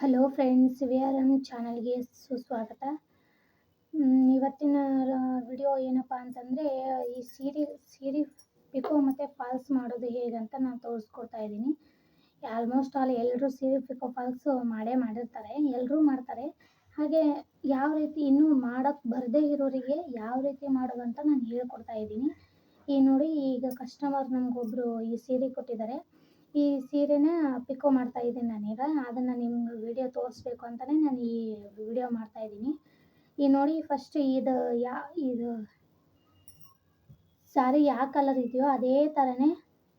Hello friends V R M ಚಾನಲ್ಗೆ ಸುಸ್ವಾಗತ. ಇವತ್ತಿನ ವಿಡಿಯೋ ಏನಪ್ಪ ಅಂತಂದರೆ, ಈ ಸೀರೆ ಸೀರೆ ಪಿಕೋ ಮತ್ತು ಫಾಲ್ಸ್ ಮಾಡೋದು ಹೇಗಂತ ನಾನು ತೋರಿಸ್ಕೊಡ್ತಾ ಇದ್ದೀನಿ. ಆಲ್ಮೋಸ್ಟ್ ಆಲ್ ಎಲ್ಲರೂ ಸೀರೆ ಪಿಕೋ ಫಾಲ್ಸು ಮಾಡೇ ಮಾಡಿರ್ತಾರೆ ಎಲ್ಲರೂ ಮಾಡ್ತಾರೆ. ಹಾಗೆ ಯಾವ ರೀತಿ ಇನ್ನೂ ಮಾಡೋಕ್ಕೆ ಬರದೇ ಇರೋರಿಗೆ ಯಾವ ರೀತಿ ಮಾಡೋದು ಅಂತ ನಾನು ಹೇಳ್ಕೊಡ್ತಾ ಇದ್ದೀನಿ. ಈ ನೋಡಿ ಈಗ ಕಸ್ಟಮರ್ ನಮಗೊಬ್ಬರು ಈ ಸೀರೆ ಕೊಟ್ಟಿದ್ದಾರೆ. ಈ ಸೀರೆನ ಪಿಕೋ ಮಾಡ್ತಾ ಇದ್ದೀನಿ ನಾನೀಗ. ಅದನ್ನು ನಿಮ್ಗೆ ವಿಡಿಯೋ ತೋರಿಸ್ಬೇಕು ಅಂತಲೇ ನಾನು ಈ ವಿಡಿಯೋ ಮಾಡ್ತಾ ಇದ್ದೀನಿ. ಈ ನೋಡಿ ಫಸ್ಟ್ ಇದು ಯಾ, ಇದು ಸಾರಿ ಯಾವ ಕಲರ್ ಇದೆಯೋ ಅದೇ ಥರನೇ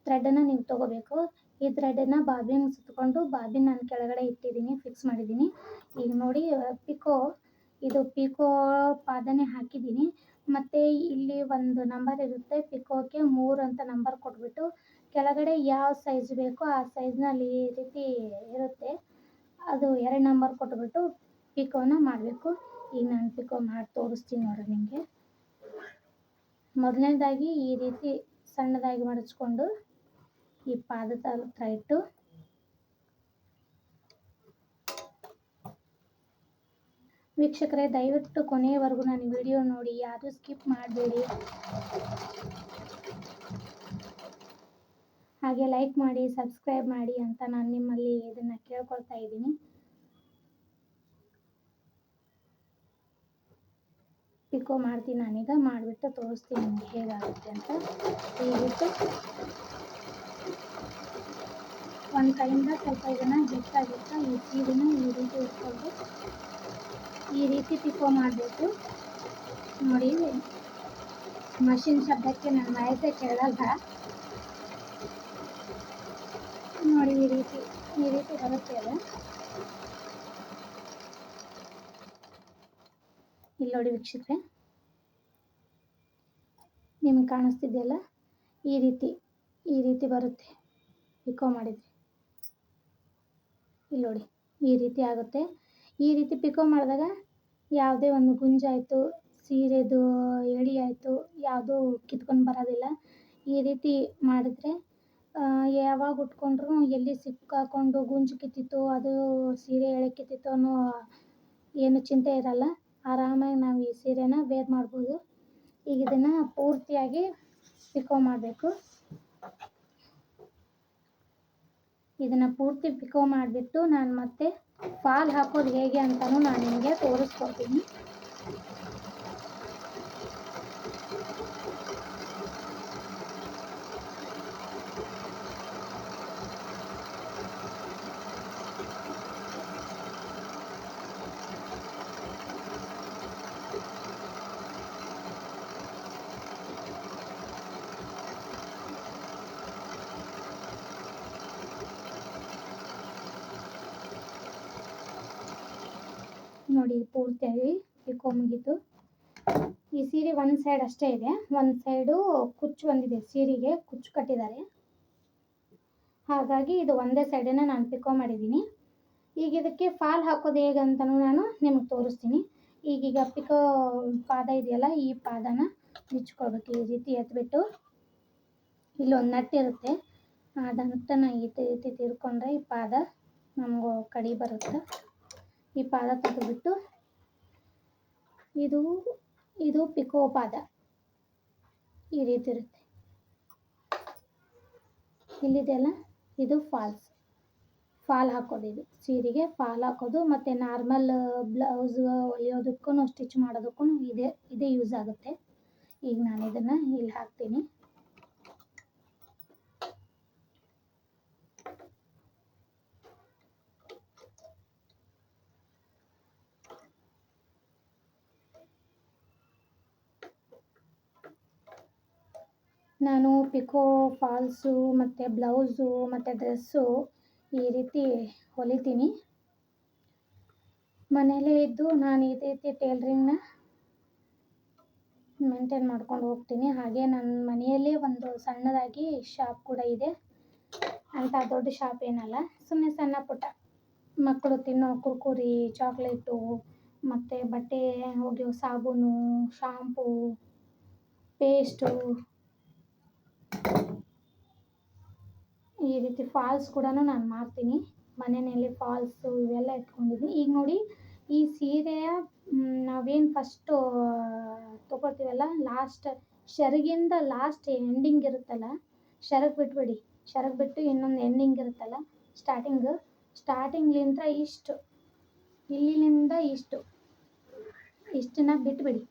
ಥ್ರೆಡನ್ನು ನೀವು ತೊಗೋಬೇಕು. ಈ ಥ್ರೆಡನ್ನು ಬಾಬಿನ ಸುತ್ತಕೊಂಡು ಬಾಬಿನ ನಾನು ಕೆಳಗಡೆ ಇಟ್ಟಿದ್ದೀನಿ ಫಿಕ್ಸ್ ಮಾಡಿದ್ದೀನಿ. ಈಗ ನೋಡಿ ಪಿಕೋ ಇದು ಪಿಕೋ ಪಾದನೆ ಹಾಕಿದ್ದೀನಿ. ಮತ್ತು ಇಲ್ಲಿ ಒಂದು ನಂಬರ್ ಇರುತ್ತೆ ಪಿಕೋಕ್ಕೆ ಮೂರು ಅಂತ ನಂಬರ್ ಕೊಟ್ಬಿಟ್ಟು ಕೆಳಗಡೆ ಯಾವ ಸೈಜ್ ಬೇಕೋ ಆ ಸೈಜ್ನಲ್ಲಿ ಈ ರೀತಿ ಇರುತ್ತೆ. ಅದು ಎರಡು ನಂಬರ್ ಕೊಟ್ಬಿಟ್ಟು ಪಿಕೋನ ಮಾಡಬೇಕು. ಈಗ ನಾನು ಪಿಕೋ ಮಾಡಿ ತೋರಿಸ್ತೀನಿ ನೋಡಿ ನಿಮಗೆ. ಮೊದಲನೇದಾಗಿ ಈ ರೀತಿ ಸಣ್ಣದಾಗಿ ಮಡಚ್ಕೊಂಡು ಈ ಪಾದ ಹತ್ರ ಇಟ್ಟು ವೀಕ್ಷಕರೇ, ದಯವಿಟ್ಟು ಕೊನೆಯವರೆಗೂ ನಾನು ವಿಡಿಯೋ ನೋಡಿ. ಯಾರೂ ಸ್ಕಿಪ್ ಮಾಡಬೇಡಿ. ಹಾಗೆ ಲೈಕ್ ಮಾಡಿ ಸಬ್ಸ್ಕ್ರೈಬ್ ಮಾಡಿ ಅಂತ ನಾನು ನಿಮ್ಮಲ್ಲಿ ಇದನ್ನು ಕೇಳ್ಕೊಳ್ತಾ ಇದ್ದೀನಿ. ಪಿಕೋ ಮಾಡ್ತೀನಿ ನಾನೀಗ, ಮಾಡಿಬಿಟ್ಟು ತೋರಿಸ್ತೀನಿ ನಿಮ್ಗೆ ಹೇಗಾಗುತ್ತೆ ಅಂತ. ಹೇಳಿಬಿಟ್ಟು ಒಂದು ಕೈಯಿಂದ ಸ್ವಲ್ಪ ಇದನ್ನು ಗೆಟ್ಟಾಗಿಟ್ಟು ಈ ಸೀರೆನ ಈ ರೀತಿ ಇಟ್ಕೊಂಡು ಈ ರೀತಿ ಪಿಕೋ ಮಾಡಬೇಕು ನೋಡಿ ಮಷಿನ್ ಶಬ್ದಕ್ಕೆ ನನ್ನ ಮಾಹಿತಿ ಕೇಳಲ್ಲ. ನೋಡಿ, ಈ ರೀತಿ ಈ ರೀತಿ ಬರುತ್ತೆ ಅದು. ಇಲ್ಲಿ ನೋಡಿ ವೀಕ್ಷಕರೇ. ನಿಮ್ಗೆ ಕಾಣಿಸ್ತಿದೆಯಲ್ಲ? ಈ ರೀತಿ ಈ ರೀತಿ ಬರುತ್ತೆ. ಪಿಕೋ ಮಾಡಿದರೆ. ಇಲ್ಲಿ ನೋಡಿ, ಈ ರೀತಿ ಆಗುತ್ತೆ. ಈ ರೀತಿ ಪಿಕೋ ಮಾಡಿದಾಗ ಯಾವುದೇ ಒಂದು ಗುಂಜಾಯಿತು, ಸೀರೆದು ಎಳೆ ಆಯಿತು ಯಾವುದೂ ಕಿತ್ಕೊಂಡು ಬರೋದಿಲ್ಲ. ಈ ರೀತಿ ಮಾಡಿದ್ರೆ ಯಾವಾಗ ಉಟ್ಕೊಂಡ್ರು ಎಲ್ಲಿ ಸಿಕ್ಕಾಕೊಂಡು ಗುಂಜು ಕಿತ್ತಿತ್ತು ಅದು ಸೀರೆ ಎಳೆ ಅನ್ನೋ ಏನು ಚಿಂತೆ ಇರಲ್ಲ. ಆರಾಮಾಗಿ ನಾವು ಈ ಸೀರೆನ ವೇರ್ ಮಾಡ್ಬೋದು. ಈಗ ಇದನ್ನು ಪೂರ್ತಿಯಾಗಿ ಪಿಕೋ ಮಾಡಬೇಕು. ಇದನ್ನು ಪೂರ್ತಿ ಪಿಕೋ ಮಾಡಿಬಿಟ್ಟು ನಾನು ಮತ್ತೆ ಫಾಲ್ ಹಾಕೋದು ಹೇಗೆ ಅಂತಲೂ ನಾನು ನಿಮಗೆ ತೋರಿಸ್ಕೊಡ್ತೀನಿ. ನೋಡಿ ಪೂರ್ತಿಯಾಗಿ ಪಿಕೋ ಮುಗೀತು ಈ ಸೀರೆ ಒಂದು ಸೈಡ್ ಅಷ್ಟೇ ಇದೆ. ಒಂದು ಸೈಡು ಕುಚ್ಚು ಬಂದಿದೆ. ಸೀರೆಗೆ ಕುಚ್ಚು ಕಟ್ಟಿದ್ದಾರೆ. ಹಾಗಾಗಿ ಇದು ಒಂದೇ ಸೈಡನ್ನು ನಾನು ಪಿಕೋ ಮಾಡಿದ್ದೀನಿ. ಈಗ ಇದಕ್ಕೆ ಫಾಲ್ ಹಾಕೋದು ಹೇಗೆ ನಾನು ನಿಮಗೆ ತೋರಿಸ್ತೀನಿ. ಈಗೀಗ ಪಿಕೋ ಪಾದ ಇದೆಯಲ್ಲ, ಈ ಪಾದನ ಬಿಚ್ಕೊಳ್ಬೇಕು ಈ ರೀತಿ ಎತ್ಬಿಟ್ಟು ಇಲ್ಲೊಂದು ನಟ್ಟಿರುತ್ತೆ ನಟ್ಟನ್ನು ಈ ರೀತಿ ತಿರ್ಕೊಂಡ್ರೆ ಈ ಪಾದ ನಮಗೂ ಕಡಿ ಬರುತ್ತೆ. ಈ ಪಾದ ತೆಗೆದುಬಿಟ್ಟು ಇದು ಇದು ಪಿಕೋ ಪಾದ. ಈ ರೀತಿ ಇರುತ್ತೆ. ಇಲ್ಲಿದೆಯಲ್ಲ? ಇದು ಫಾಲ್ಸ್ ಫಾಲ್ ಹಾಕೋದು ಇದು. ಸೀರೆಗೆ ಫಾಲ್ ಹಾಕೋದು, ಮತ್ತು ನಾರ್ಮಲ್ ಬ್ಲೌಸ್ ಹೊಲಿಯೋದಕ್ಕೂ ಸ್ಟಿಚ್ ಮಾಡೋದಕ್ಕೂ ಇದೇ ಇದೇ ಯೂಸ್ ಆಗುತ್ತೆ. ಈಗ ನಾನು ಇದನ್ನು ಇಲ್ಲಿ ಹಾಕ್ತೀನಿ. ನಾನು ಪಿಕೋ ಫಾಲ್ಸು ಮತ್ತು ಬ್ಲೌಸು ಮತ್ತು ಡ್ರೆಸ್ಸು ಈ ರೀತಿ ಹೊಲಿತೀನಿ. ಮನೆಯಲ್ಲೇ ಇದ್ದು ನಾನು ಈ ರೀತಿ ಟೇಲ್ರಿಂಗ್ನ ಮೇಂಟೈನ್ ಮಾಡ್ಕೊಂಡು ಹೋಗ್ತೀನಿ. ಹಾಗೆ ನನ್ನ ಮನೆಯಲ್ಲೇ ಒಂದು ಸಣ್ಣದಾಗಿ ಶಾಪ್ ಕೂಡ ಇದೆ. ಅಂತ ದೊಡ್ಡ ಶಾಪ್ ಏನಲ್ಲ ಸುಮ್ಮನೆ ಸಣ್ಣ ಪುಟ್ಟ. ಮಕ್ಕಳು ತಿನ್ನೋ ಕುರ್ಕುರಿ, ಚಾಕ್ಲೇಟು, ಮತ್ತು ಬಟ್ಟೆ ಒಗೆಯೋ ಸಾಬೂನು ಶಾಂಪೂ ಪೇಸ್ಟು ಈ ರೀತಿ ಫಾಲ್ಸ್ ಕೂಡ ನಾನು ಮಾಡ್ತೀನಿ. ಮನೆಯಲ್ಲಿ ಫಾಲ್ಸು ಇವೆಲ್ಲ ಎತ್ಕೊಂಡಿದ್ದೀನಿ ಈಗ ನೋಡಿ, ಈ ಸೀರೆಯ ನಾವೇನು ಫಸ್ಟು ತೊಗೊಳ್ತೀವಲ್ಲ ಲಾಸ್ಟ್ ಸೆರಗಿಂದ ಲಾಸ್ಟ್ ಎಂಡಿಂಗ್ ಇರುತ್ತಲ್ಲ, ಶರಗ್ ಬಿಟ್ಬಿಡಿ. ಶರಗ್ ಬಿಟ್ಟು ಇನ್ನೊಂದು ಎಂಡಿಂಗ್ ಇರುತ್ತಲ್ಲ ಸ್ಟಾರ್ಟಿಂಗು ಸ್ಟಾರ್ಟಿಂಗ್ಲಿಂದ ಇಷ್ಟು ಇಲ್ಲಿಂದ ಇಷ್ಟು, ಇಷ್ಟನ್ನ ಬಿಟ್ಬಿಡಿ.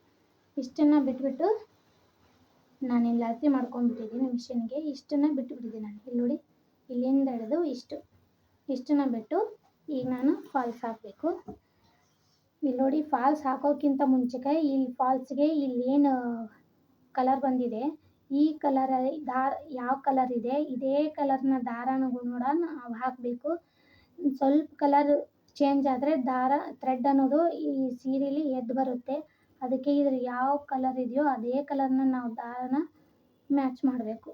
ಇಷ್ಟನ್ನು ಬಿಟ್ಬಿಟ್ಟು ನಾನು ಇಲ್ಲಿ ಅಳತೆ ಮಾಡ್ಕೊಂಡ್ಬಿಟ್ಟಿದ್ದೀನಿ ಮಿಷಿನ್ಗೆ, ಇಷ್ಟನ್ನು ಬಿಟ್ಟುಬಿಟ್ಟಿದ್ದೀನಿ ನಾನು. ಇಲ್ಲಿ ನೋಡಿ, ಇಲ್ಲಿಂದ ಹಿಡಿದು ಇಷ್ಟು, ಇಷ್ಟನ್ನು ಬಿಟ್ಟು ಈಗ ನಾನು ಫಾಲ್ಸ್ ಹಾಕಬೇಕು. ಇಲ್ಲಿ ನೋಡಿ ಫಾಲ್ಸ್ ಹಾಕೋಕ್ಕಿಂತ ಮುಂಚೆಗೆ ಇಲ್ಲಿ ಫಾಲ್ಸ್ಗೆ ಇಲ್ಲಿ ಏನು ಕಲರ್ ಬಂದಿದೆ, ಈ ಕಲರ್ ದಾರ, ಯಾವ ಕಲರ್ ಇದೆ, ಇದೇ ಕಲರ್ನ ದಾರಾನ ನೋಡ ನಾವು ಹಾಕಬೇಕು. ಸ್ವಲ್ಪ ಕಲರ್ ಚೇಂಜ್ ಆದರೆ ದಾರ ಥ್ರೆಡ್ ಅನ್ನೋದು ಈ ಸೀರೆಲಿ ಎದ್ದು ಬರುತ್ತೆ. ಅದಕ್ಕೆ ಇದ್ರ ಯಾವ ಕಲರ್ ಇದೆಯೋ ಅದೇ ಕಲರ್ನ ನಾವು ದಾರನ ಮ್ಯಾಚ್ ಮಾಡಬೇಕು.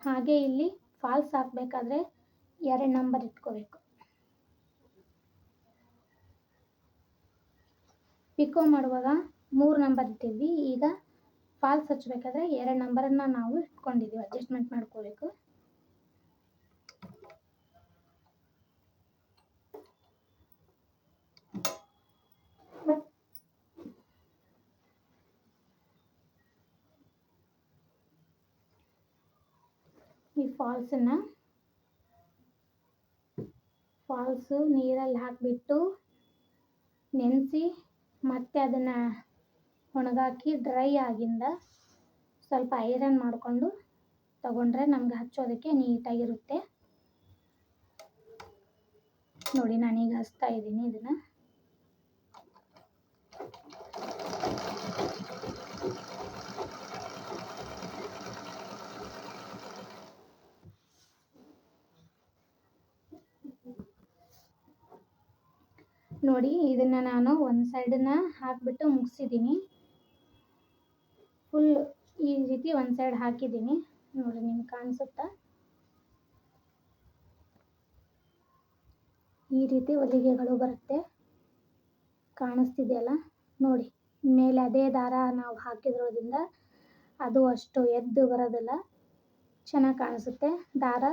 ಹಾಗೆ ಇಲ್ಲಿ ಫಾಲ್ಸ್ ಹಾಕಬೇಕಾದ್ರೆ ಎರಡು ನಂಬರ್ ಇಟ್ಕೋಬೇಕು. ಪಿಕೋ ಮಾಡುವಾಗ ಮೂರು ನಂಬರ್ ಇಟ್ಟಿದ್ವಿ. ಈಗ ಫಾಲ್ಸ್ ಹಚ್ಚಬೇಕಾದ್ರೆ ಎರಡು ನಂಬರನ್ನು ನಾವು ಇಟ್ಕೊಂಡಿದ್ದೀವಿ ಅಡ್ಜಸ್ಟ್ಮೆಂಟ್ ಮಾಡ್ಕೋಬೇಕು. ಈ ಫಾಲ್ಸನ್ನು ಫಾಲ್ಸು ನೀರಲ್ಲಿ ಹಾಕಿಬಿಟ್ಟು ನೆನೆಸಿ ಮತ್ತೆ ಅದನ್ನು ಒಣಗಾಕಿ ಡ್ರೈ ಆಗಿಂದ ಸ್ವಲ್ಪ ಐರನ್ ಮಾಡಿಕೊಂಡು ತಗೊಂಡ್ರೆ ನಮ್ಗೆ ಹಚ್ಚೋದಕ್ಕೆ ನೀಟಾಗಿರುತ್ತೆ. ನೋಡಿ ನಾನೀಗ ಹಚ್ತಾ ಇದ್ದೀನಿ ಇದನ್ನು. ನೋಡಿ, ಇದನ್ನು ನಾನು ಒಂದು ಸೈಡನ್ನ ಹಾಕಿಬಿಟ್ಟು ಮುಗಿಸಿದ್ದೀನಿ ಫುಲ್ ಈ ರೀತಿ ಒಂದು ಸೈಡ್ ಹಾಕಿದ್ದೀನಿ ನೋಡಿ ನಿಮ್ಗೆ ಕಾಣಿಸುತ್ತಾ? ಈ ರೀತಿ ಹೊಲಿಗೆಗಳು ಬರುತ್ತೆ. ಕಾಣಿಸ್ತಿದೆಯಲ್ಲ? ನೋಡಿ, ಮೇಲೆ ಅದೇ ದಾರ ನಾವು ಹಾಕಿದ್ರೋದ್ರಿಂದ ಅದು ಅಷ್ಟು ಎದ್ದು ಬರೋದಿಲ್ಲ. ಚೆನ್ನಾಗಿ ಕಾಣಿಸುತ್ತೆ. ದಾರ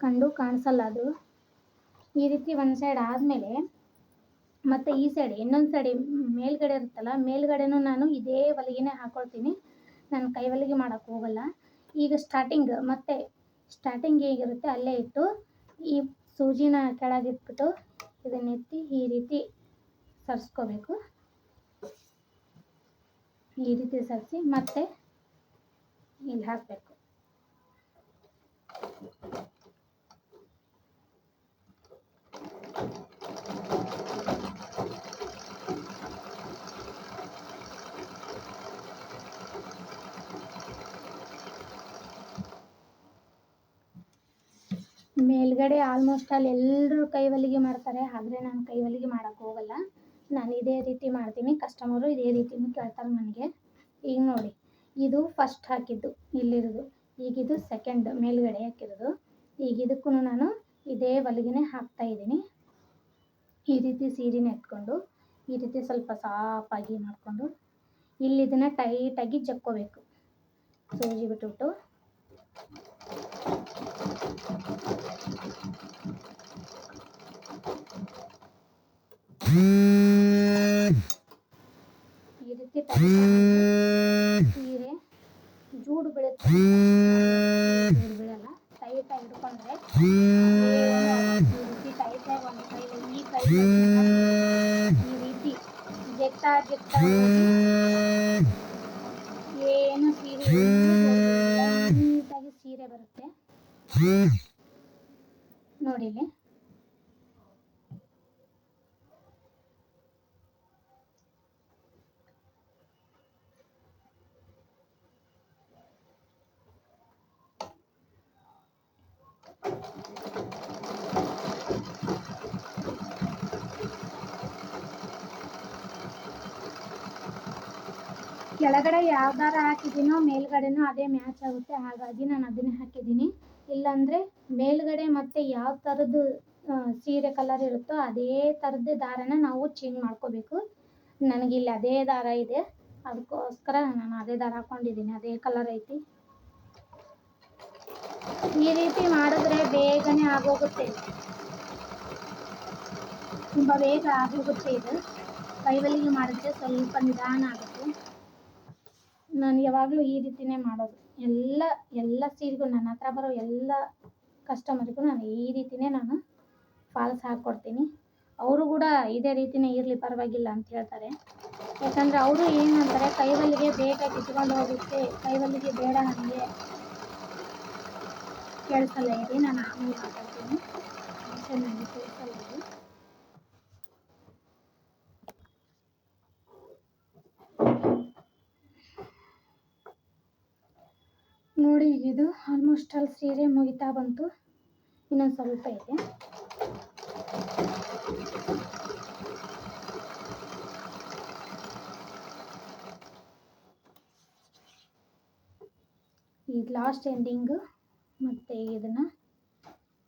ಕಂಡು ಕಾಣಿಸಲ್ಲ ಅದು. ಈ ರೀತಿ ಒಂದು ಸೈಡ್ ಆದಮೇಲೆ ಮತ್ತು ಈ ಸೈಡ್ ಇನ್ನೊಂದು ಸೈಡ್ ಮೇಲ್ಗಡೆ ಇರುತ್ತಲ್ಲ, ಮೇಲುಗಡೆನೂ ನಾನು ಇದೇ ಹೊಲಿಗೆನೇ ಹಾಕ್ಕೊಳ್ತೀನಿ ನಾನು ಕೈ ಹೊಲಿಗೆ ಮಾಡೋಕ್ಕೆ ಹೋಗಲ್ಲ. ಈಗ ಸ್ಟಾರ್ಟಿಂಗ್ ಮತ್ತೆ ಸ್ಟಾರ್ಟಿಂಗ್ ಹೇಗಿರುತ್ತೆ ಅಲ್ಲೇ ಇಟ್ಟು ಈ ಸೂಜಿನ ಕೆಳಗಿಟ್ಬಿಟ್ಟು ಇದನ್ನ ಎತ್ತಿ ಈ ರೀತಿ ಸರಿಸ್ಕೋಬೇಕು. ಈ ರೀತಿ ಸರಿಸಿ ಮತ್ತೆ ಇಲ್ಲಿ ಹಾಕಬೇಕು. ಮೇಲ್ಗಡೆ ಆಲ್ಮೋಸ್ಟ್ ಆಲ್ ಎಲ್ಲರೂ ಕೈ ಹೊಲಿಗೆ ಮಾಡ್ತಾರೆ, ಆದರೆ ನಾನು ಕೈ ಹೊಲಿಗೆ ಮಾಡೋಕ್ಕೆ ಹೋಗಲ್ಲ. ನಾನು ಇದೇ ರೀತಿ ಮಾಡ್ತೀನಿ ಕಸ್ಟಮರು ಇದೇ ರೀತಿನೂ ಕೇಳ್ತಾರೆ ನನಗೆ. ಈಗ ನೋಡಿ, ಇದು ಫಸ್ಟ್ ಹಾಕಿದ್ದು, ಇಲ್ಲಿರೋದು. ಈಗ ಇದು ಸೆಕೆಂಡ್ ಮೇಲ್ಗಡೆ ಹಾಕಿರೋದು. ಈಗ ಇದಕ್ಕೂ ನಾನು ಇದೇ ಹೊಲಿಗೆನೇ ಹಾಕ್ತಾ ಇದ್ದೀನಿ. ಈ ರೀತಿ ಸೀರೆನ ಎತ್ಕೊಂಡು, ಈ ರೀತಿ ಸ್ವಲ್ಪ ಸಾಫಾಗಿ ಮಾಡಿಕೊಂಡು ಇಲ್ಲಿ ಇದನ್ನು ಟೈಟಾಗಿ ಜಕ್ಕೋಬೇಕು. ಸೂಜಿ ಬಿಟ್ಬಿಟ್ಟು. ಈ ರೀತಿ ಸೀರೆ ಜೂಡು ಬೀಳುತ್ತೆ ಬೀಳಲ್ಲ ಟೈಟಾಗಿ ಈ ಈ ಈ ರೀತಿ ಏನು ಸೀರೆ ಸೀರೆ ಬರುತ್ತೆ ನೋಡಿ ಇಲ್ಲಿ ಕೆಳಗಡೆ ಯಾವ ದಾರ ಹಾಕಿದ್ದೀನೋ ಮೇಲ್ಗಡೆನೂ ಅದೇ ಮ್ಯಾಚ್ ಆಗುತ್ತೆ. ಹಾಗಾಗಿ ನಾನು ಅದನ್ನೇ ಹಾಕಿದ್ದೀನಿ. ಇಲ್ಲಾಂದರೆ ಮೇಲ್ಗಡೆ ಮತ್ತೆ ಯಾವ ಥರದ್ದು ಸೀರೆ ಕಲರ್ ಇರುತ್ತೋ ಅದೇ ಥರದ್ದು ದಾರನ ನಾವು ಚೇಂಜ್ ಮಾಡ್ಕೋಬೇಕು. ನನಗಿಲ್ಲಿ ಅದೇ ದಾರ ಇದೆ. ಅದಕ್ಕೋಸ್ಕರ ನಾನು ಅದೇ ದಾರ ಹಾಕೊಂಡಿದ್ದೀನಿ. ಅದೇ ಕಲರ್ ಐತಿ. ಈ ರೀತಿ ಮಾಡಿದ್ರೆ ಬೇಗನೆ ಆಗೋಗುತ್ತೆ. ತುಂಬ ಬೇಗ ಆಗೋಗುತ್ತೆ ಇದು. ಕೈವಲ್ಲಿಗೆ ಮಾಡಿದ್ರೆ ಸ್ವಲ್ಪ ನಿಧಾನ ಆಗುತ್ತೆ. ನಾನು ಯಾವಾಗಲೂ ಈ ರೀತಿನೇ ಮಾಡೋದು. ಎಲ್ಲ ಎಲ್ಲ ಸೀರೆಗೂ ನನ್ನ ಹತ್ರ ಬರೋ ಎಲ್ಲ ಕಸ್ಟಮರಿಗೂ ನಾನು ಈ ರೀತಿನೇ ನಾನು ಫಾಲ್ಸ್ ಹಾಕ್ಕೊಡ್ತೀನಿ ಅವರು ಕೂಡ ಇದೇ ರೀತಿನೇ ಇರಲಿ ಪರವಾಗಿಲ್ಲ ಅಂತ ಹೇಳ್ತಾರೆ. ಯಾಕಂದರೆ ಅವರು ಏನಂತಾರೆ ಕೈವಲ್ಲಿಗೆ ಬೇಗ ಕಿತ್ಕೊಂಡು ಹೋಗುತ್ತೆ ಕೈವಲ್ಲಿಗೆ ಬೇಡ ನನಗೆ ಕೇಳಿಸಲ್ಲ ಇರಿ ನಾನು ಆಮೇಲೆ ಮಾತಾಡ್ತೀನಿ. ಚೆನ್ನಾಗಿ ಕೇಳಿಸಲ್ಲ ಇರಿ ನೋಡಿ, ಇದು ಆಲ್ಮೋಸ್ಟ್ ಅಲ್ಲಿ ಸೀರೆ ಮುಗಿತಾ ಬಂತು. ಇನ್ನೊಂದು ಸ್ವಲ್ಪ ಇದೆ. ಈಗ ಲಾಸ್ಟ್ ಎಂಡಿಂಗು ಮತ್ತು ಇದನ್ನು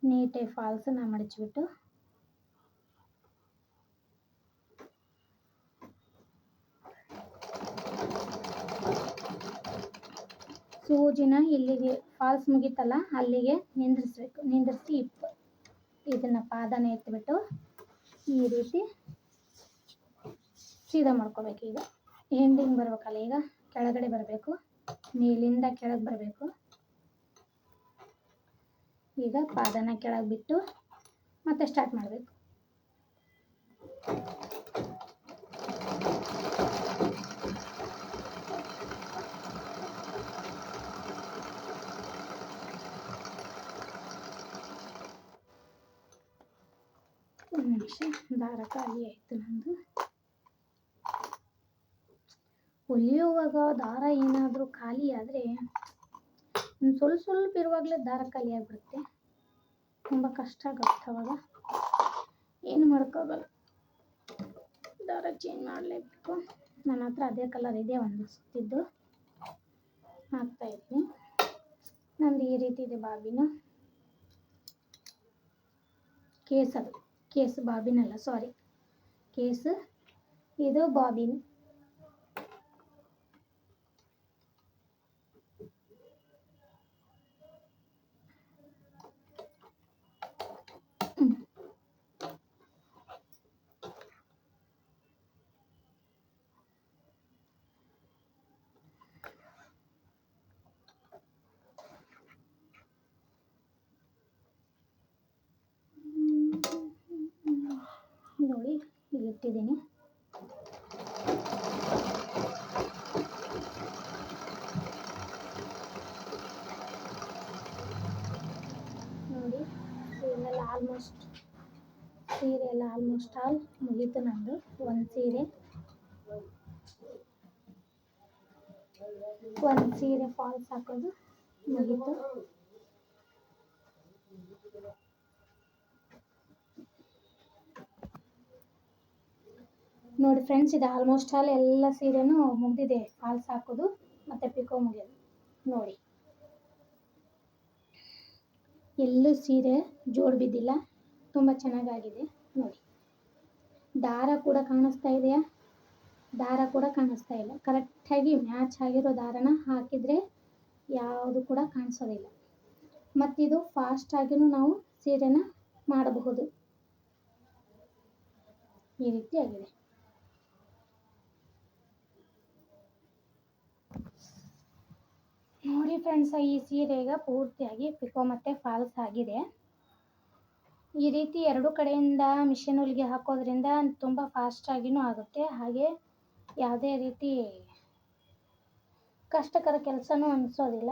ನೀಟಾಗಿ ಫಾಲ್ಸನ್ನು ಮಡಚಿಬಿಟ್ಟು ಸೂಜಿನ ಇಲ್ಲಿಗೆ ಫಾಲ್ಸ್ ಮುಗೀತಲ್ಲ, ಅಲ್ಲಿಗೆ ನಿಂದಿರಿಸ್ಬೇಕು. ನಿಂದಿರಿಸಿ ಇಪ್ಪು. ಇದನ್ನು ಪಾದನ ಎತ್ತಿಬಿಟ್ಟು ಈ ರೀತಿ ಸೀದಾ ಮಾಡ್ಕೋಬೇಕು ಈಗ. ಎಂಡಿಂಗ್ ಬರ್ಬೇಕಲ್ಲ ಈಗ. ಕೆಳಗಡೆ ಬರಬೇಕು. ಮೇಲಿಂದ ಕೆಳಗೆ ಬರಬೇಕು. ಈಗ ಪಾದನ ಕೆಳಗೆ ಬಿಟ್ಟು ಮತ್ತೆ ಸ್ಟಾರ್ಟ್ ಮಾಡಬೇಕು. ಒಂದು ನಿಮಿಷ ದಾರ ಖಾಲಿ ಆಯಿತು ನಂದು. ಹೊಲಿಯುವಾಗ ದಾರ ಏನಾದರೂ ಖಾಲಿ ಆದರೆ ಒಂದು ಸ್ವಲ್ಪ ಸ್ವಲ್ಪ ಇರುವಾಗಲೇ ದಾರ ಖಾಲಿ ಆಗಿಬಿಡುತ್ತೆ. ತುಂಬ ಕಷ್ಟ ಆಗುತ್ತೆ ಅವಾಗ. ಏನು ಮಾಡೋಕ್ಕಾಗಲ್ಲ ದಾರ ಚೇಂಜ್ ಮಾಡಲೇಬೇಕು. ನನ್ನ ಹತ್ರ ಅದೇ ಕಲರ್ ಇದೆ ಒಂದು ಸುತ್ತಿದ್ದು ಹಾಕ್ತಾಯಿದ್ದೀನಿ ನಂದು ಈ ರೀತಿ ಇದೆ ಬಾಬಿನ. ಕೇಸ್ ಅದು ಕೇಸ್ ಬಾಬಿನ್ ಅಲ್ಲ ಸಾರಿ ಕೇಸ್ ಇದು ಬಾಬಿನ್ ಹ್ಮ್. ನೋಡಿ ಇಲ್ಲಿ ಇಟ್ಟಿದ್ದೀನಿ. ನೋಡಿ ಸೀರೆಲ್ಲ ಆಲ್ಮೋಸ್ಟ್ ಸೀರೆ ಎಲ್ಲ ಆಲ್ಮೋಸ್ಟ್ ಆಲ್ ಮುಗೀತು ನಂದು. ಒಂದು ಸೀರೆ. ಒಂದು ಸೀರೆ ಫಾಲ್ಸ್ ಹಾಕೋದು ಮುಗೀತು. ನೋಡಿ ಫ್ರೆಂಡ್ಸ್ ಇದು ಆಲ್ಮೋಸ್ಟ್ ಆಲ್ ಎಲ್ಲ ಸೀರೆನೂ ಮುಗಿದಿದೆ. ಫಾಲ್ಸ್ ಹಾಕೋದು, ಮತ್ತು ಪಿಕೋ ಮುಗಿಯೋದು. ನೋಡಿ. ಎಲ್ಲೂ ಸೀರೆ ಜೋಡ್ ಬಿದ್ದಿಲ್ಲ. ತುಂಬ ಚೆನ್ನಾಗಾಗಿದೆ. ನೋಡಿ. ದಾರ ಕೂಡ ಕಾಣಿಸ್ತಾ ಇದೆಯಾ? ದಾರ ಕೂಡ ಕಾಣಿಸ್ತಾ ಇಲ್ಲ. ಕರೆಕ್ಟಾಗಿ ಮ್ಯಾಚ್ ಆಗಿರೋ ದಾರನ ಹಾಕಿದರೆ ಯಾವುದು ಕೂಡ ಕಾಣಿಸೋದಿಲ್ಲ. ಮತ್ತಿದು ಫಾಸ್ಟಾಗಿಯೂ ನಾವು ಸೀರೆನ ಮಾಡಬಹುದು. ಈ ರೀತಿ ಆಗಿದೆ. ನೋಡಿ ಫ್ರೆಂಡ್ಸ್ ಈ ಸೀರೆ ಈಗ ಪೂರ್ತಿಯಾಗಿ ಪಿಕೋ ಮತ್ತು ಫಾಲ್ಸ್ ಆಗಿದೆ. ಈ ರೀತಿ ಎರಡು ಕಡೆಯಿಂದ ಮಿಷಿನ್ ಹೊಲಿಗೆ ಹಾಕೋದ್ರಿಂದ ತುಂಬ ಫಾಸ್ಟಾಗಿಯೂ ಆಗುತ್ತೆ. ಹಾಗೆ ಯಾವುದೇ ರೀತಿ ಕಷ್ಟಕರ ಕೆಲಸನೂ ಅನಿಸೋದಿಲ್ಲ.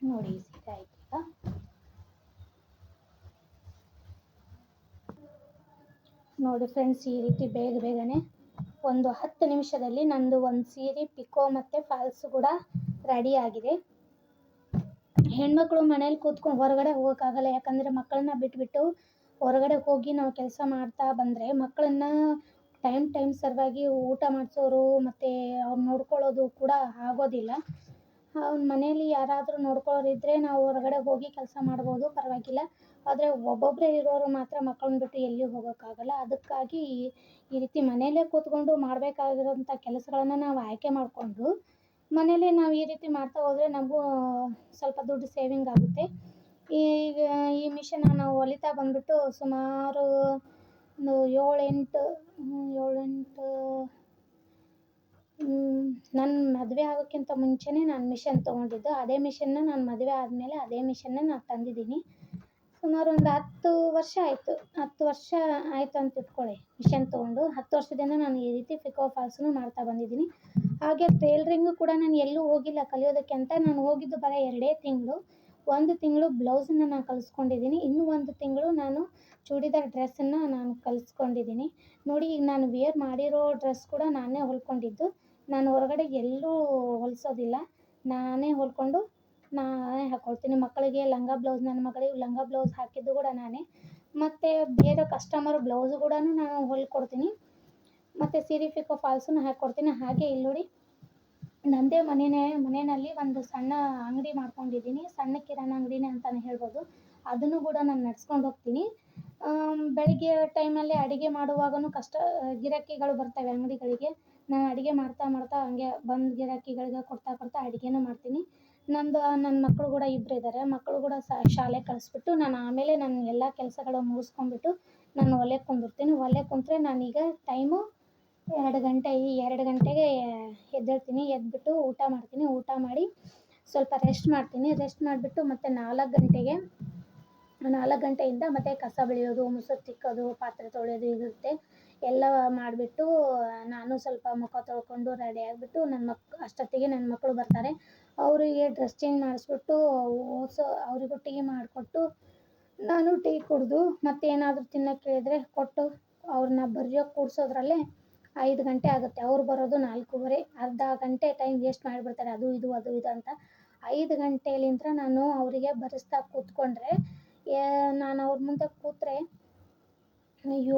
ನೋಡಿ ಈ ಸೀರೆ ಆಯ್ತು ನೋಡಿ ಫ್ರೆಂಡ್ಸ್ ಈ ರೀತಿ ಬೇಗ ಬೇಗನೆ ಒಂದು ಹತ್ತು ನಿಮಿಷದಲ್ಲಿ ನಂದು ಒಂದು ಸೀರೆ, ಪಿಕೋ ಮತ್ತು ಫಾಲ್ಸ್ ಕೂಡ ರೆಡಿ ಆಗಿದೆ. ಹೆಣ್ಮಕ್ಳು ಮನೇಲಿ ಕೂತ್ಕೊಂಡು ಹೊರಗಡೆ ಹೋಗೋಕ್ಕಾಗಲ್ಲ, ಯಾಕಂದರೆ ಮಕ್ಕಳನ್ನ ಬಿಟ್ಬಿಟ್ಟು ಹೊರಗಡೆ ಹೋಗಿ ನಾವು ಕೆಲಸ ಮಾಡ್ತಾ ಬಂದರೆ ಮಕ್ಕಳನ್ನ ಟೈಮ್ ಟೈಮ್ ಸರ್ವಾಗಿ ಊಟ ಮಾಡಿಸೋರು ಮತ್ತು ಅವ್ರು ನೋಡ್ಕೊಳ್ಳೋದು ಕೂಡ ಆಗೋದಿಲ್ಲ. ಅವ್ನ ಮನೇಲಿ ಯಾರಾದರೂ ನೋಡ್ಕೊಳ್ಳೋರಿದ್ರೆ ನಾವು ಹೊರಗಡೆ ಹೋಗಿ ಕೆಲಸ ಮಾಡ್ಬೋದು, ಪರವಾಗಿಲ್ಲ. ಆದರೆ ಒಬ್ಬೊಬ್ಬರೇ ಇರೋರು ಮಾತ್ರ ಮಕ್ಕಳನ್ನ ಬಿಟ್ಟು ಎಲ್ಲಿಯೂ ಹೋಗೋಕ್ಕಾಗಲ್ಲ. ಅದಕ್ಕಾಗಿ ಈ ರೀತಿ ಮನೆಯಲ್ಲೇ ಕೂತ್ಕೊಂಡು ಮಾಡಬೇಕಾಗಿರೋಂಥ ಕೆಲಸಗಳನ್ನು ನಾವು ಆಯ್ಕೆ ಮಾಡಿಕೊಂಡು ಮನೆಯಲ್ಲೇ ನಾವು ಈ ರೀತಿ ಮಾಡ್ತಾ ಹೋದರೆ ನಮಗೂ ಸ್ವಲ್ಪ ದುಡ್ಡು ಸೇವಿಂಗ್ ಆಗುತ್ತೆ. ಈಗ ಈ ಮಿಷನ್ನ ನಾವು ಹೊಲಿತಾ ಬಂದುಬಿಟ್ಟು ಸುಮಾರು ಒಂದು ಏಳೆಂಟು ಎಂಟು ಏಳು ಎಂಟು ನನ್ನ ಮದುವೆ ಆಗೋಕ್ಕಿಂತ ಮುಂಚೆನೇ ನಾನು ಮಿಷನ್ ತೊಗೊಂಡಿದ್ದು. ಅದೇ ಮಿಷನ್ನ ನಾನು ಮದುವೆ ಆದಮೇಲೆ ಅದೇ ಮಿಷನ್ನ ನಾನು ತಂದಿದ್ದೀನಿ. ಸುಮಾರು ಒಂದು ಹತ್ತು ವರ್ಷ ಆಯಿತು. ಹತ್ತು ವರ್ಷ ಆಯಿತು ಅಂತ ಇಟ್ಕೊಳ್ಳಿ ಮಿಷನ್ ತೊಗೊಂಡು ಹತ್ತು ವರ್ಷದಿಂದ ನಾನು ಈ ರೀತಿ ಪಿಕೋ ಫಾಲ್ಸನ್ನು ಮಾಡ್ತಾ ಬಂದಿದ್ದೀನಿ. ಹಾಗೆ ಟೇಲ್ರಿಂಗು ಕೂಡ ನಾನು ಎಲ್ಲೂ ಹೋಗಿಲ್ಲ ಕಲಿಯೋದಕ್ಕೆ ಅಂತ. ನಾನು ಹೋಗಿದ್ದು ಬರೀ ಎರಡೇ ತಿಂಗಳು. ಒಂದು ತಿಂಗಳು ಬ್ಲೌಸನ್ನು ನಾನು ಕಲಿಸ್ಕೊಂಡಿದ್ದೀನಿ. ಇನ್ನೂ ಒಂದು ತಿಂಗಳು ನಾನು ಚೂಡಿದಾರ್ ಡ್ರೆಸ್ಸನ್ನು ನಾನು ಕಲಿಸ್ಕೊಂಡಿದ್ದೀನಿ. ನೋಡಿ, ಈಗ ನಾನು ವಿಯರ್ ಮಾಡಿರೋ ಡ್ರೆಸ್ ಕೂಡ ನಾನೇ ಹೊಲ್ಕೊಂಡಿದ್ದು. ನಾನು ಹೊರಗಡೆ ಎಲ್ಲೂ ಹೊಲಿಸೋದಿಲ್ಲ. ನಾನೇ ಹೊಲ್ಕೊಂಡು ನಾನೇ ಹಾಕ್ಕೊಳ್ತೀನಿ ಮಕ್ಕಳಿಗೆ ಲಂಗ ಬ್ಲೌಸ್ ನನ್ನ ಮಗಳಿಗೆ ಲಂಗ ಬ್ಲೌಸ್ ಹಾಕಿದ್ದು ಕೂಡ ನಾನೇ. ಮತ್ತು ಬೇರೆ ಕಸ್ಟಮರ್ ಬ್ಲೌಸ್ ಕೂಡ ನಾನು ಹೊಲ್ಕೊಡ್ತೀನಿ ಮತ್ತು ಸೀರೆ ಪಿಕೋ ಫಾಲ್ಸನ್ನು ಹಾಕ್ಕೊಡ್ತೀನಿ ಹಾಗೆ ಇಲ್ಲಿ ನೋಡಿ ನನ್ನದೇ ಮನೆಯೇ ಮನೆಯಲ್ಲಿ ಒಂದು ಸಣ್ಣ ಅಂಗಡಿ ಮಾಡ್ಕೊಂಡಿದ್ದೀನಿ. ಸಣ್ಣ ಕಿರಾಣಿ ಅಂಗಡಿನೇ ಅಂತಲೇ ಹೇಳ್ಬೋದು. ಅದನ್ನು ಕೂಡ ನಾನು ನಡ್ಸ್ಕೊಂಡು ಹೋಗ್ತೀನಿ. ಬೆಳಗ್ಗೆ ಟೈಮಲ್ಲಿ ಅಡುಗೆ ಮಾಡುವಾಗಲೂ ಕಷ್ಟ, ಗಿರಾಕಿಗಳು ಬರ್ತವೆ ಅಂಗಡಿಗಳಿಗೆ. ನಾನು ಅಡುಗೆ ಮಾಡ್ತಾ ಮಾಡ್ತಾ ಹಂಗೆ ಬಂದು ಗಿರಾಕಿಗಳಿಗೆ ಕೊಡ್ತಾ ಕೊಡ್ತಾ ಅಡುಗೆನೂ ಮಾಡ್ತೀನಿ. ನಂದು ನನ್ನ ಮಕ್ಕಳು ಕೂಡ ಇಬ್ಬರು ಇದ್ದಾರೆ ಮಕ್ಕಳು ಕೂಡ ಶಾಲೆಗೆ ಕಳಿಸ್ಬಿಟ್ಟು ನಾನು ಆಮೇಲೆ ನನ್ನ ಎಲ್ಲ ಕೆಲಸಗಳು ಮುಗಿಸ್ಕೊಂಡ್ಬಿಟ್ಟು ನಾನು ಒಲೆಗೆ ಕುಂದಿರ್ತೀನಿ ಒಲೆಗೆ ಕುಂತ್ರೆ ನಾನೀಗ ಟೈಮು ಎರಡು ಗಂಟೆ, ಈ ಎರಡು ಗಂಟೆಗೆ ಎದ್ದೇಳ್ತೀನಿ. ಎದ್ದುಬಿಟ್ಟು ಊಟ ಮಾಡ್ತೀನಿ. ಊಟ ಮಾಡಿ ಸ್ವಲ್ಪ ರೆಸ್ಟ್ ಮಾಡ್ತೀನಿ. ರೆಸ್ಟ್ ಮಾಡಿಬಿಟ್ಟು ಮತ್ತೆ ನಾಲ್ಕು ಗಂಟೆಗೆ ನಾಲ್ಕು ಗಂಟೆಯಿಂದ ಮತ್ತೆ ಕಸ ಬಳಿಯೋದು ಮುಸುರೆ ತಿಕ್ಕೋದು, ಪಾತ್ರೆ ತೊಳೆಯೋದು ಇರುತ್ತೆ. ಎಲ್ಲ ಮಾಡಿಬಿಟ್ಟು ನಾನು ಸ್ವಲ್ಪ ಮುಖ ತೊಳ್ಕೊಂಡು ರೆಡಿ ಆಗಿಬಿಟ್ಟು ನನ್ನ ಮಕ್, ಅಷ್ಟೊತ್ತಿಗೆ ನನ್ನ ಮಕ್ಕಳು ಬರ್ತಾರೆ. ಅವರಿಗೆ ಡ್ರೆಸ್ ಚೇಂಜ್ ಮಾಡಿಸ್ಬಿಟ್ಟು ಓದಿಸೋ ಅವರಿಗೂ ಟೀ ಮಾಡಿಕೊಟ್ಟು ನಾನು ಟೀ ಕುಡಿದು ಮತ್ತೇನಾದರೂ ತಿನ್ನೋಕ್ಕೆ ಕೇಳಿದರೆ ಕೊಟ್ಟು ಅವ್ರನ್ನ ಬರೆಯೋಕ್ಕೆ ಕೂರಿಸೋದ್ರಲ್ಲೇ ಐದು ಗಂಟೆ ಆಗುತ್ತೆ. ಅವ್ರು ಬರೋದು ನಾಲ್ಕೂವರೆ. ಅರ್ಧ ಗಂಟೆ ಟೈಮ್ ವೇಸ್ಟ್ ಮಾಡಿಬಿಡ್ತಾರೆ. ಅದು ಇದು ಅದು ಇದು ಅಂತ. ಐದು ಗಂಟೆಲಿಂದ ನಾನು ಅವರಿಗೆ ಬರೆಸ್ತಾ ಕೂತ್ಕೊಂಡ್ರೆ ನಾನು ಅವ್ರ ಮುಂದೆ ಕೂತರೆ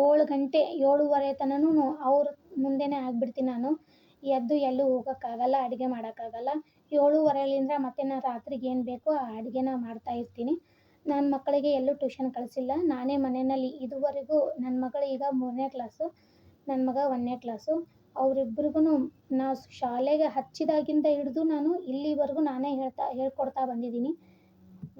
ಏಳು ಗಂಟೆ, ಏಳುವರೆ ತನಕನೂ ಅವ್ರ ಮುಂದೆನೇ ಆಗ್ಬಿಡ್ತೀನಿ ನಾನು. ಎದ್ದು ಎಲ್ಲೂ ಹೋಗೋಕ್ಕಾಗಲ್ಲ, ಅಡುಗೆ ಮಾಡೋಕ್ಕಾಗಲ್ಲ. ಏಳುವರೆಯಿಂದ ಮತ್ತೆ ನಾನು ರಾತ್ರಿಗೆ ಏನು ಬೇಕೋ ಆ ಅಡುಗೆನ ಮಾಡ್ತಾ ಇರ್ತೀನಿ. ನನ್ನ ಮಕ್ಕಳಿಗೆ ಎಲ್ಲೂ ಟ್ಯೂಷನ್ ಕಳಿಸಿಲ್ಲ. ನಾನೇ ಮನೆಯಲ್ಲಿ ಇದುವರೆಗೂ ನನ್ನ ಮಗಳು ಈಗ ಮೂರನೇ ಕ್ಲಾಸು ನನ್ನ ಮಗ ಒಂದನೇ ಕ್ಲಾಸು ಅವರಿಬ್ರಿಗೂ ನಾವು ಶಾಲೆಗೆ ಹಚ್ಚಿದಾಗಿಂದ ಹಿಡಿದು ನಾನು ಇಲ್ಲಿವರೆಗೂ ನಾನೇ ಹೇಳ್ತಾ, ಹೇಳ್ಕೊಡ್ತಾ ಬಂದಿದ್ದೀನಿ.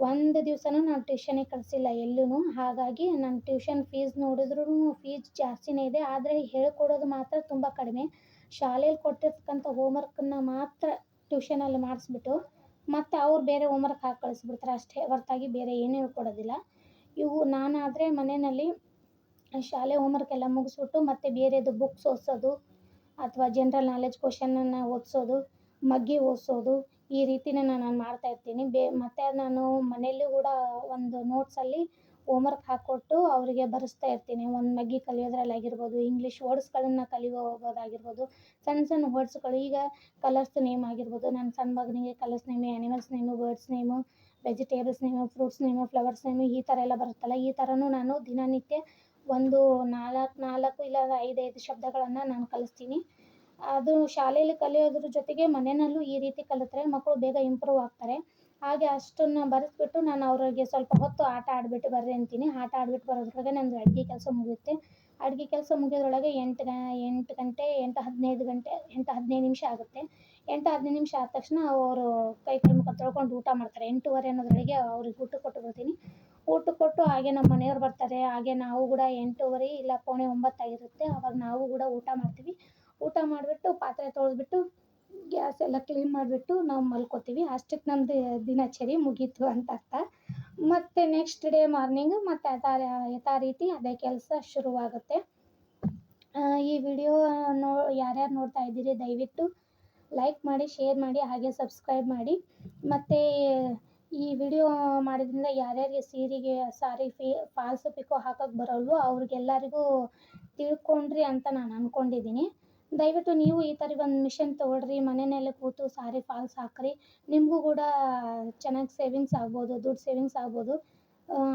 ಒಂದು ದಿವಸನೂ ನಾನು ಟ್ಯೂಷನಿಗೆ ಕಳಿಸಿಲ್ಲ ಎಲ್ಲೂ ಹಾಗಾಗಿ ನನ್ನ ಟ್ಯೂಷನ್ ಫೀಸ್ ನೋಡಿದ್ರೂ ಫೀಸ್ ಜಾಸ್ತಿನೇ ಇದೆ. ಆದರೆ ಹೇಳ್ಕೊಡೋದು ಮಾತ್ರ ತುಂಬ ಕಡಿಮೆ. ಶಾಲೆಯಲ್ಲಿ ಕೊಟ್ಟಿರ್ತಕ್ಕಂಥ ಹೋಮ್ವರ್ಕನ್ನು ಮಾತ್ರ ಟ್ಯೂಷನಲ್ಲಿ ಮಾಡಿಸ್ಬಿಟ್ಟು ಮತ್ತು ಅವ್ರು ಬೇರೆ ಹೋಮ್ವರ್ಕ್ ಹಾಕಿ ಕಳಿಸ್ಬಿಡ್ತಾರೆ. ಅಷ್ಟೇ ಹೊರತಾಗಿ ಬೇರೆ ಏನೂ ಹೇಳ್ಕೊಡೋದಿಲ್ಲ. ಇವು ನಾನಾದರೆ ಮನೆಯಲ್ಲಿ ಶಾಲೆ ಹೋಮ್ವರ್ಕ್ ಎಲ್ಲ ಮುಗಿಸ್ಬಿಟ್ಟು ಮತ್ತೆ ಬೇರೆದು ಬುಕ್ಸ್ ಓದಿಸೋದು, ಅಥವಾ ಜನ್ರಲ್ ನಾಲೆಜ್ ಕ್ವಶನನ್ನು ಓದಿಸೋದು, ಮಗ್ಗಿ ಓದಿಸೋದು ಈ ರೀತಿನೇ ನಾನು ಮಾಡ್ತಾಯಿರ್ತೀನಿ ಬೇ ಮತ್ತು ನಾನು ಮನೆಯಲ್ಲೂ ಕೂಡ ಒಂದು ನೋಟ್ಸಲ್ಲಿ ಹೋಮ್ವರ್ಕ್ ಹಾಕ್ಕೊಟ್ಟು ಅವರಿಗೆ ಬರೆಸ್ತಾ ಇರ್ತೀನಿ. ಒಂದು ಮಗ್ಗಿ ಕಲಿಯೋದ್ರಲ್ಲಿ ಆಗಿರ್ಬೋದು ಇಂಗ್ಲೀಷ್ ವರ್ಡ್ಸ್ಗಳನ್ನು ಕಲಿಯೋದಾಗಿರ್ಬೋದು ಸಣ್ಣ ಸಣ್ಣ ವರ್ಡ್ಸ್ಗಳು ಈಗ ಕಲರ್ಸ್ ನೇಮ್ ಆಗಿರ್ಬೋದು. ನನ್ನ ಸಣ್ಣ ಮಗನಿಗೆ colours name animals name birds name vegetables name fruits name flowers name ಈ ಥರ ಎಲ್ಲ ಬರುತ್ತಲ್ಲ. ಈ ಥರನೂ ನಾನು ದಿನನಿತ್ಯ ಒಂದು ನಾಲ್ಕು ನಾಲ್ಕು ಇಲ್ಲ ಐದೈದು ಶಬ್ದಗಳನ್ನು ನಾನು ಕಲಿಸ್ತೀನಿ. ಅದು ಶಾಲೆಯಲ್ಲಿ ಕಲಿಯೋದ್ರ ಜೊತೆಗೆ ಮನೆಯಲ್ಲೂ ಈ ರೀತಿ ಕಲಿತ್ರೆ ಮಕ್ಕಳು ಬೇಗ ಇಂಪ್ರೂವ್ ಆಗ್ತಾರೆ. ಹಾಗೆ ಅಷ್ಟನ್ನು ಬರೆಸ್ಬಿಟ್ಟು ನಾನು ಅವರಿಗೆ ಸ್ವಲ್ಪ ಹೊತ್ತು ಆಟ ಆಡಿಬಿಟ್ಟು ಬರ್ರಿ ಅಂತೀನಿ. ಆಟ ಆಡಿಬಿಟ್ಟು ಬರೋದ್ರೊಳಗೆ ನಂದು ಅಡುಗೆ ಕೆಲಸ ಮುಗಿಯುತ್ತೆ. ಅಡುಗೆ ಕೆಲಸ ಮುಗಿಯೋದ್ರೊಳಗೆ ಎಂಟು ಗ, ಎಂಟು ಗಂಟೆ, ಎಂಟು ಹದಿನೈದು ಗಂಟೆ, ಎಂಟು ಹದಿನೈದು ನಿಮಿಷ ಆಗುತ್ತೆ. ಎಂಟು ಹದಿನೈದು ನಿಮಿಷ ಆದ ತಕ್ಷಣ ಅವರು ಕೈ ಕಾಲು ಮುಖ ತೊಳ್ಕೊಂಡು ಊಟ ಮಾಡ್ತಾರೆ. ಎಂಟೂವರೆ ಅನ್ನೋದ್ರೊಳಗೆ ಅವ್ರಿಗೆ ಊಟ ಕೊಟ್ಟು ಬರ್ತೀನಿ ಊಟ ಕೊಟ್ಟು ಹಾಗೆ ನಮ್ಮ ಮನೆಯವ್ರು ಬರ್ತಾರೆ. ಹಾಗೆ ನಾವು ಕೂಡ ಎಂಟೂವರೆ ಇಲ್ಲ ಪೌಣೆ ಒಂಬತ್ತಾಗಿರುತ್ತೆ. ಆವಾಗ ನಾವು ಕೂಡ ಊಟ ಮಾಡ್ತೀವಿ. ಊಟ ಮಾಡಿಬಿಟ್ಟು, ಪಾತ್ರೆ ತೊಳೆದ್ಬಿಟ್ಟು, ಗ್ಯಾಸ್ ಎಲ್ಲ ಕ್ಲೀನ್ ಮಾಡಿಬಿಟ್ಟು ನಾವು ಮಲ್ಕೋತೀವಿ. ಅಷ್ಟಕ್ಕೆ ನಮ್ಮದು ದಿನಚರಿ ಮುಗೀತು ಅಂತ ಅರ್ಥ. ಮತ್ತು ನೆಕ್ಸ್ಟ್ ಡೇ ಮಾರ್ನಿಂಗ್ ಮತ್ತು ಯಥಾ ಯಥಾ ರೀತಿ ಅದೇ ಕೆಲಸ ಶುರುವಾಗುತ್ತೆ. ಈ ವಿಡಿಯೋ ನೋ, ಯಾರ್ಯಾರು ನೋಡ್ತಾ ಇದ್ದೀರಿ, ದಯವಿಟ್ಟು ಲೈಕ್ ಮಾಡಿ ಶೇರ್ ಮಾಡಿ, ಹಾಗೆ ಸಬ್ಸ್ಕ್ರೈಬ್ ಮಾಡಿ. ಮತ್ತು ಈ ವಿಡಿಯೋ ಮಾಡಿದ್ರಿಂದ ಯಾರ್ಯಾರಿಗೆ ಸೀರೆಗೆ ಸಾರಿ ಫಿ ಫಾಲ್ಸು ಪಿಕೋ ಹಾಕೋಕ್ಕೆ ಬರೋಲ್ವೋ ಅವ್ರಿಗೆಲ್ಲರಿಗೂ ತಿಳ್ಕೊಂಡ್ರಿ ಅಂತ ನಾನು ಅಂದ್ಕೊಂಡಿದ್ದೀನಿ ದಯವಿಟ್ಟು ನೀವು ಈ ಥರ ಒಂದು ಮಿಷನ್ ತೊಗೊಳ್ರಿ, ಮನೆಯಲ್ಲೇ ಕೂತು ಸಾರಿ ಫಾಲ್ಸ್ ಹಾಕ್ರಿ. ನಿಮಗೂ ಕೂಡ ಚೆನ್ನಾಗಿ ಸೇವಿಂಗ್ಸ್ ಆಗ್ಬೋದು, ದುಡ್ಡು ಸೇವಿಂಗ್ಸ್ ಆಗ್ಬೋದು.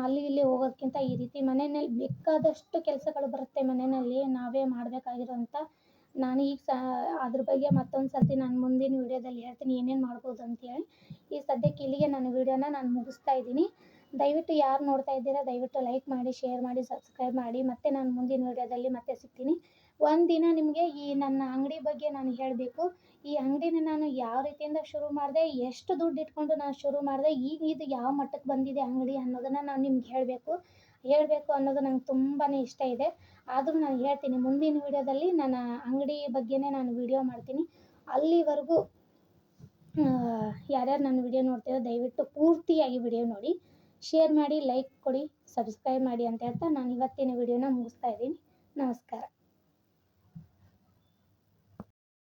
ಅಲ್ಲಿ ಇಲ್ಲಿ ಹೋಗೋದ್ಕಿಂತ ಈ ರೀತಿ ಮನೆಯಲ್ಲಿ ಬೇಕಾದಷ್ಟು ಕೆಲಸಗಳು ಬರುತ್ತೆ ಮನೆಯಲ್ಲಿ, ನಾವೇ ಮಾಡಬೇಕಾಗಿರೋಂಥ. ನಾನು ಈಗ ಸಹ ಅದ್ರ ಬಗ್ಗೆ ಮತ್ತೊಂದು ಸರ್ತಿ ನಾನು ಮುಂದಿನ ವಿಡಿಯೋದಲ್ಲಿ ಹೇಳ್ತೀನಿ ಏನೇನು ಮಾಡ್ಬೋದು ಅಂತೇಳಿ ಈ ಸದ್ಯಕ್ಕೆ ಇಲ್ಲಿಗೆ ನಾನು ವಿಡಿಯೋನ ನಾನು ಮುಗಿಸ್ತಾ ಇದ್ದೀನಿ. ದಯವಿಟ್ಟು ಯಾರು ನೋಡ್ತಾ ಇದ್ದೀರಾ, ದಯವಿಟ್ಟು ಲೈಕ್ ಮಾಡಿ ಶೇರ್ ಮಾಡಿ ಸಬ್ಸ್ಕ್ರೈಬ್ ಮಾಡಿ. ಮತ್ತೆ ನಾನು ಮುಂದಿನ ವಿಡಿಯೋದಲ್ಲಿ ಮತ್ತೆ ಸಿಗ್ತೀನಿ. ಒಂದಿನ ನಿಮಗೆ ಈ ನನ್ನ ಅಂಗಡಿ ಬಗ್ಗೆ ನಾನು ಹೇಳಬೇಕು. ಈ ಅಂಗಡಿನ ನಾನು ಯಾವ ರೀತಿಯಿಂದ ಶುರು ಮಾಡಿದೆ, ಎಷ್ಟು ದುಡ್ಡು ಇಟ್ಕೊಂಡು ನಾನು ಶುರು ಮಾಡಿದೆ, ಈಗ ಇದು ಯಾವ ಮಟ್ಟಕ್ಕೆ ಬಂದಿದೆ ಅಂಗಡಿ ಅನ್ನೋದನ್ನು ನಾನು ನಿಮ್ಗೆ ಹೇಳಬೇಕು. ಹೇಳಬೇಕು ಅನ್ನೋದು ನಂಗೆ ತುಂಬಾ ಇಷ್ಟ ಇದೆ. ಆದರೂ ನಾನು ಹೇಳ್ತೀನಿ, ಮುಂದಿನ ವಿಡಿಯೋದಲ್ಲಿ ನನ್ನ ಅಂಗಡಿ ಬಗ್ಗೆನೇ ನಾನು ವಿಡಿಯೋ ಮಾಡ್ತೀನಿ. ಅಲ್ಲಿವರೆಗೂ ಯಾರ್ಯಾರು ನನ್ನ ವಿಡಿಯೋ ನೋಡ್ತೀರೋ ದಯವಿಟ್ಟು ಪೂರ್ತಿಯಾಗಿ ವಿಡಿಯೋ ನೋಡಿ. ಶೇರ್ ಮಾಡಿ, ಲೈಕ್ ಕೊಡಿ, ಸಬ್ಸ್ಕ್ರೈಬ್ ಮಾಡಿ ಅಂತ ಹೇಳ್ತಾ ನಾನು ಇವತ್ತಿನ ವಿಡಿಯೋನ ಮುಗಿಸ್ತಾ ಇದ್ದೀನಿ. ನಮಸ್ಕಾರ.